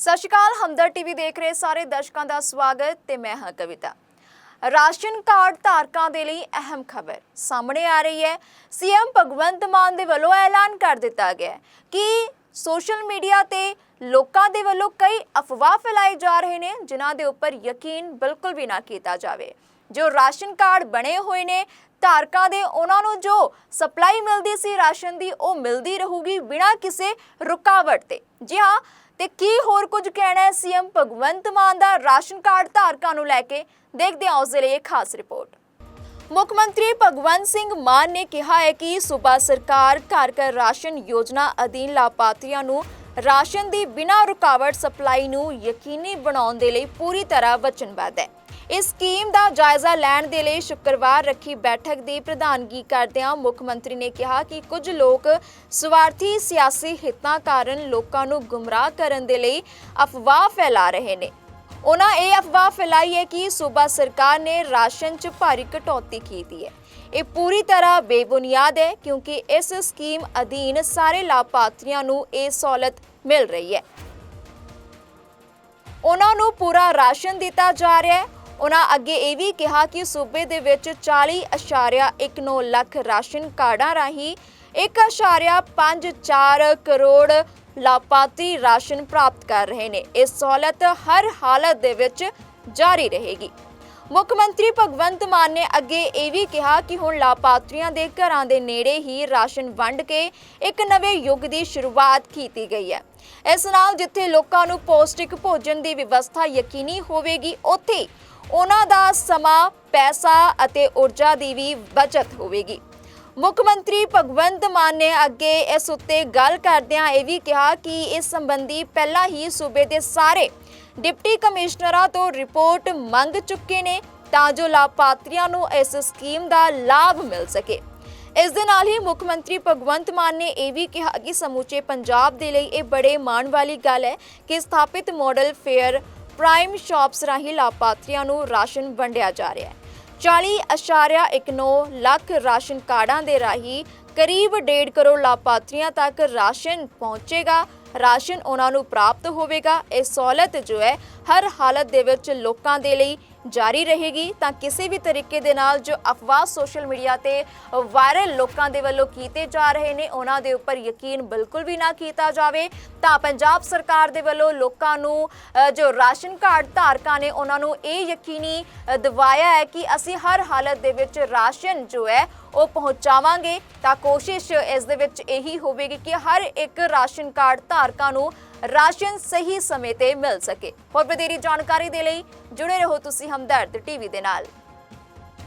ਸਤਿ ਸ਼੍ਰੀ ਅਕਾਲ, ਹਮਦਰ ਟੀਵੀ ਦੇਖ ਰਹੇ ਸਾਰੇ ਦਰਸ਼ਕਾਂ ਦਾ ਸਵਾਗਤ ਤੇ ਮੈਂ ਹਾਂ ਕਵਿਤਾ। ਰਾਸ਼ਨ ਕਾਰਡ ਧਾਰਕਾਂ ਦੇ ਲਈ ਅਹਿਮ ਖਬਰ ਸਾਹਮਣੇ ਆ ਰਹੀ ਹੈ। ਸੀਐਮ ਭਗਵੰਤ ਮਾਨ ਦੇ ਵੱਲੋਂ ਐਲਾਨ ਕਰ ਦਿੱਤਾ ਗਿਆ ਕਿ ਸੋਸ਼ਲ ਮੀਡੀਆ ਤੇ ਲੋਕਾਂ ਦੇ ਵੱਲੋਂ ਕਈ ਅਫਵਾਹ ਫੈਲਾਏ ਜਾ ਰਹੇ ਨੇ, ਜਿਨ੍ਹਾਂ ਦੇ ਉੱਪਰ ਯਕੀਨ ਬਿਲਕੁਲ ਵੀ ਨਾ ਕੀਤਾ ਜਾਵੇ। ਜੋ ਰਾਸ਼ਨ ਕਾਰਡ ਬਣੇ ਹੋਏ ਨੇ, ਧਾਰਕਾਂ ਦੇ ਉਹਨਾਂ ਨੂੰ ਜੋ ਸਪਲਾਈ ਮਿਲਦੀ ਸੀ ਰਾਸ਼ਨ ਦੀ, ਉਹ ਮਿਲਦੀ ਰਹੂਗੀ ਬਿਨਾਂ ਕਿਸੇ ਰੁਕਾਵਟ ਤੇ। ਜੀ ਹਾਂ ਤੇ ਕੀ ਹੋਰ ਕੁਝ ਕਹਿਣਾ ਹੈ ਸੀਐਮ ਭਗਵੰਤ ਮਾਨ ਦਾ ਰਾਸ਼ਨ ਕਾਰਡ ਧਾਰਕਾਂ ਨੂੰ ਲੈ ਕੇ? ਦੇਖਦੇ ਹਾਂ ਉਸ ਦੇ ਲਈ ਇਹ ਖਾਸ ਰਿਪੋਰਟ। ਮੁੱਖ ਮੰਤਰੀ ਭਗਵੰਤ ਸਿੰਘ ਮਾਨ ਨੇ ਕਿਹਾ ਹੈ ਕਿ ਸੂਬਾ ਸਰਕਾਰ ਘਰ ਘਰ ਰਾਸ਼ਨ ਯੋਜਨਾ ਅਧੀਨ ਲਾਭਪਾਤਰੀਆਂ ਨੂੰ ਰਾਸ਼ਨ ਦੀ ਬਿਨਾਂ ਰੁਕਾਵਟ ਸਪਲਾਈ ਨੂੰ ਯਕੀਨੀ ਬਣਾਉਣ ਦੇ ਲਈ ਪੂਰੀ ਤਰ੍ਹਾਂ ਵਚਨਬੱਧ ਹੈ। ਇਸ ਸਕੀਮ ਦਾ ਜਾਇਜ਼ਾ ਲੈਣ ਦੇ ਲਈ ਸ਼ੁੱਕਰਵਾਰ ਰੱਖੀ ਬੈਠਕ ਦੀ ਪ੍ਰਧਾਨਗੀ ਕਰਦਿਆਂ ਮੁੱਖ ਮੰਤਰੀ ਨੇ ਕਿਹਾ ਕਿ ਕੁਝ ਲੋਕ ਸਵਾਰਥੀ ਸਿਆਸੀ ਹਿੱਤਾਂ ਕਾਰਨ ਲੋਕਾਂ ਨੂੰ ਗੁੰਮਰਾਹ ਕਰਨ ਦੇ ਲਈ ਅਫਵਾਹ ਫੈਲਾ ਰਹੇ ਨੇ। ਉਹਨਾਂ ਇਹ ਅਫਵਾਹ ਫੈਲਾਈ ਹੈ ਕਿ ਸੂਬਾ ਸਰਕਾਰ ਨੇ ਰਾਸ਼ਨ 'ਚ ਭਾਰੀ ਕਟੌਤੀ ਕੀਤੀ ਹੈ। ਇਹ ਪੂਰੀ ਤਰ੍ਹਾਂ ਬੇਬੁਨਿਆਦ ਹੈ ਕਿਉਂਕਿ ਇਸ ਸਕੀਮ ਅਧੀਨ ਸਾਰੇ ਲਾਭਪਾਤਰੀਆਂ ਨੂੰ ਇਹ ਸਹੂਲਤ ਮਿਲ ਰਹੀ ਹੈ। ਉਹਨਾਂ ਨੂੰ ਪੂਰਾ ਰਾਸ਼ਨ ਦਿੱਤਾ ਜਾ ਰਿਹਾ ਹੈ। ਉਹਨਾਂ ਅੱਗੇ ਇਹ ਵੀ ਕਿਹਾ ਕਿ ਸੂਬੇ ਦੇ ਵਿੱਚ 40.19 ਲੱਖ ਰਾਸ਼ਨ ਕਾਰਡਾਂ ਰਾਹੀਂ 1.54 ਕਰੋੜ ਲਾਭਪਾਤਰੀ ਰਾਸ਼ਨ ਪ੍ਰਾਪਤ ਕਰ ਰਹੇ ਨੇ। ਇਹ ਸਹੂਲਤ ਹਰ ਹਾਲਤ ਦੇ ਵਿੱਚ ਜਾਰੀ ਰਹੇਗੀ। ਮੁੱਖ ਮੰਤਰੀ ਭਗਵੰਤ ਮਾਨ ਨੇ ਅੱਗੇ ਇਹ ਵੀ ਕਿਹਾ ਕਿ ਹੁਣ ਲਾਭਪਾਤਰੀਆਂ ਦੇ ਘਰਾਂ ਦੇ ਨੇੜੇ ਹੀ ਰਾਸ਼ਨ ਵੰਡ ਕੇ ਇੱਕ ਨਵੇਂ ਯੁੱਗ ਦੀ ਸ਼ੁਰੂਆਤ ਕੀਤੀ ਗਈ ਹੈ। ਇਸ ਨਾਲ ਜਿੱਥੇ ਲੋਕਾਂ ਨੂੰ ਪੌਸ਼ਟਿਕ ਭੋਜਨ ਦੀ ਵਿਵਸਥਾ ਯਕੀਨੀ ਹੋਵੇਗੀ, ਉੱਥੇ ਉਹਨਾਂ ਦਾ ਸਮਾਂ, ਪੈਸਾ ਅਤੇ ਊਰਜਾ ਦੀ ਵੀ ਬਚਤ ਹੋਵੇਗੀ। ਮੁੱਖ ਮੰਤਰੀ ਭਗਵੰਤ ਮਾਨ ਨੇ ਅੱਗੇ ਇਸ ਉੱਤੇ ਗੱਲ ਕਰਦਿਆਂ ਇਹ ਵੀ ਕਿਹਾ ਕਿ ਇਸ ਸੰਬੰਧੀ ਪਹਿਲਾਂ ਹੀ ਸੂਬੇ ਦੇ ਸਾਰੇ ਡਿਪਟੀ ਕਮਿਸ਼ਨਰਾਂ ਤੋਂ ਰਿਪੋਰਟ ਮੰਗ ਚੁੱਕੇ ਨੇ ਤਾਂ ਜੋ ਲਾਭਪਾਤਰੀਆਂ ਨੂੰ ਇਸ ਸਕੀਮ ਦਾ ਲਾਭ ਮਿਲ ਸਕੇ। ਇਸ ਦੇ ਨਾਲ ਹੀ ਮੁੱਖ ਮੰਤਰੀ ਭਗਵੰਤ ਮਾਨ ਨੇ ਇਹ ਵੀ ਕਿਹਾ ਕਿ ਸਮੁੱਚੇ ਪੰਜਾਬ ਦੇ ਲਈ ਇਹ ਬੜੇ ਮਾਣ ਵਾਲੀ ਗੱਲ ਹੈ ਕਿ ਸਥਾਪਿਤ ਮਾਡਲ ਫੇਅਰ ਪ੍ਰਾਈਮ ਸ਼ਾਪਸ ਰਾਹੀਂ ਲਾਭਪਾਤਰੀਆਂ ਨੂੰ ਰਾਸ਼ਨ ਵੰਡਿਆ ਜਾ ਰਿਹਾ ਹੈ। 40.19 ਲੱਖ ਰਾਸ਼ਨ ਕਾਰਡਾਂ ਦੇ ਰਾਹੀਂ ਕਰੀਬ 1.5 ਕਰੋੜ ਲਾਭਪਾਤਰੀਆਂ ਤੱਕ ਰਾਸ਼ਨ ਪਹੁੰਚੇਗਾ। ਰਾਸ਼ਨ ਉਹਨਾਂ ਨੂੰ ਪ੍ਰਾਪਤ ਹੋਵੇਗਾ। ਇਹ ਸਹੂਲਤ ਜੋ ਹੈ, ਹਰ ਹਾਲਤ ਦੇ ਵਿੱਚ ਲੋਕਾਂ ਦੇ ਲਈ ਜਾਰੀ ਰਹੇਗੀ ਤਾਂ ਕਿਸੇ ਵੀ ਤਰੀਕੇ ਦੇ ਨਾਲ ਜੋ ਅਫਵਾਹ ਸੋਸ਼ਲ ਮੀਡੀਆ ਤੇ ਵਾਇਰਲ ਲੋਕਾਂ ਦੇ ਵੱਲੋਂ ਕੀਤੇ ਜਾ ਰਹੇ ਨੇ, ਉਹਨਾਂ ਦੇ ਉੱਪਰ ਯਕੀਨ ਬਿਲਕੁਲ ਵੀ ਨਾ ਕੀਤਾ ਜਾਵੇ। ਤਾਂ ਪੰਜਾਬ ਸਰਕਾਰ ਦੇ ਵੱਲੋਂ ਲੋਕਾਂ ਨੂੰ ਜੋ ਰਾਸ਼ਨ ਕਾਰਡ ਧਾਰਕਾਂ ਨੇ, ਉਹਨਾਂ ਨੂੰ ਇਹ ਯਕੀਨੀ ਦਿਵਾਇਆ ਹੈ ਕਿ ਅਸੀਂ ਹਰ ਹਾਲਤ ਦੇ ਵਿੱਚ ਰਾਸ਼ਨ ਜੋ ਹੈ, ਉਹ ਪਹੁੰਚਾਵਾਂਗੇ। ਤਾਂ ਕੋਸ਼ਿਸ਼ ਇਸ ਦੇ ਵਿੱਚ ਇਹੀ ਹੋਵੇਗੀ ਕਿ ਹਰ ਇੱਕ ਰਾਸ਼ਨ ਕਾਰਡ ਧਾਰਕਾਂ ਨੂੰ ਰਾਸ਼ਨ ਸਹੀ ਸਮੇਂ ਤੇ ਮਿਲ ਸਕੇ। ਹੋਰ ਵਧੇਰੀ ਜਾਣਕਾਰੀ ਦੇ ਲਈ ਜੁੜੇ ਰਹੋ ਤੁਸੀਂ ਹਮਦਰਦ ਟੀਵੀ ਦੇ ਨਾਲ।